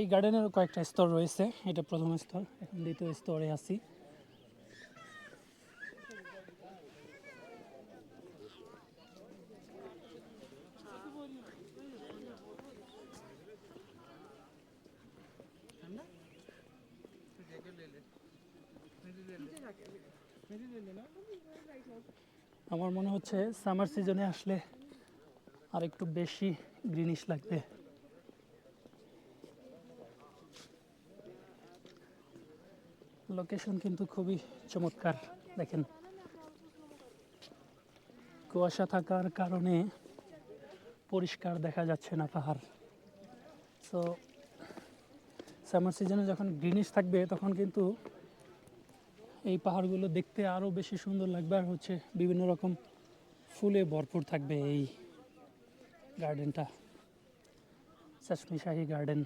এই গার্ডেনের কয়েকটা স্তর রয়েছে। এটা প্রথম স্তর, এখন দ্বিতীয় স্তরে আছি। আমার মনে হচ্ছে সামার সিজনে আসলে আর একটু বেশি গ্রিনিশ লাগবে। লোকেশন কিন্তু খুবই চমৎকার, দেখেন। কুয়াশা থাকার কারণে পরিষ্কার দেখা যাচ্ছে না পাহাড়। সো সামার সিজনে যখন গ্রিনিশ থাকবে, তখন কিন্তু এই পাহাড়গুলো দেখতে আরও বেশি সুন্দর লাগবে আর হচ্ছে বিভিন্ন রকম ফুলে ভরপুর থাকবে এই গার্ডেনটা চাশমি শাহী গার্ডেন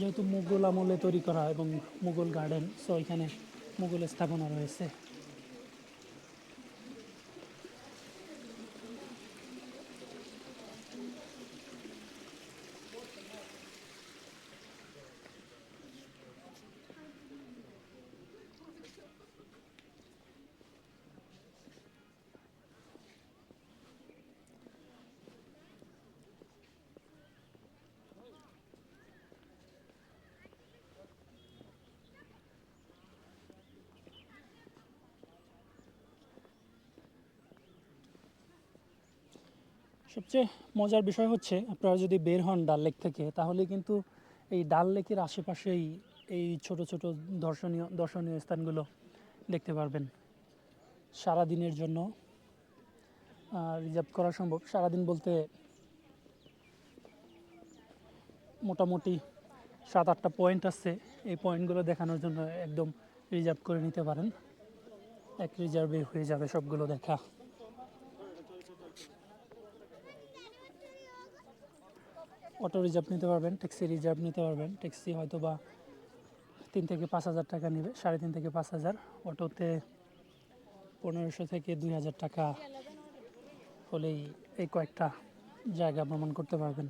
যেহেতু মুঘল আমলে তৈরি করা এবং মুঘল গার্ডেন সো এখানে মুঘল স্থাপনা রয়েছে। সবচেয়ে মজার বিষয় হচ্ছে, আপনারা যদি বের হন ডাল লেক থেকে, তাহলে কিন্তু এই ডাল লেকের আশেপাশেই এই ছোট ছোট দর্শনীয় দর্শনীয় স্থানগুলো দেখতে পারবেন। সারা দিনের জন্য রিজার্ভ করা সম্ভব। সারাদিন বলতে মোটামুটি সাত আটটা পয়েন্ট আছে। এই পয়েন্টগুলো দেখানোর জন্য একদম রিজার্ভ করে নিতে পারেন। এক রিজার্ভে হয়ে যাবে সবগুলো দেখা। অটো রিজার্ভ নিতে পারবেন, ট্যাক্সি রিজার্ভ নিতে পারবেন। ট্যাক্সি হয়তো বা তিন থেকে পাঁচ হাজার টাকা নেবে, সাড়ে তিন থেকে পাঁচ হাজার। অটোতে পনেরোশো থেকে দুই হাজার টাকা হলেই এই কয়েকটা জায়গা ভ্রমণ করতে পারবেন।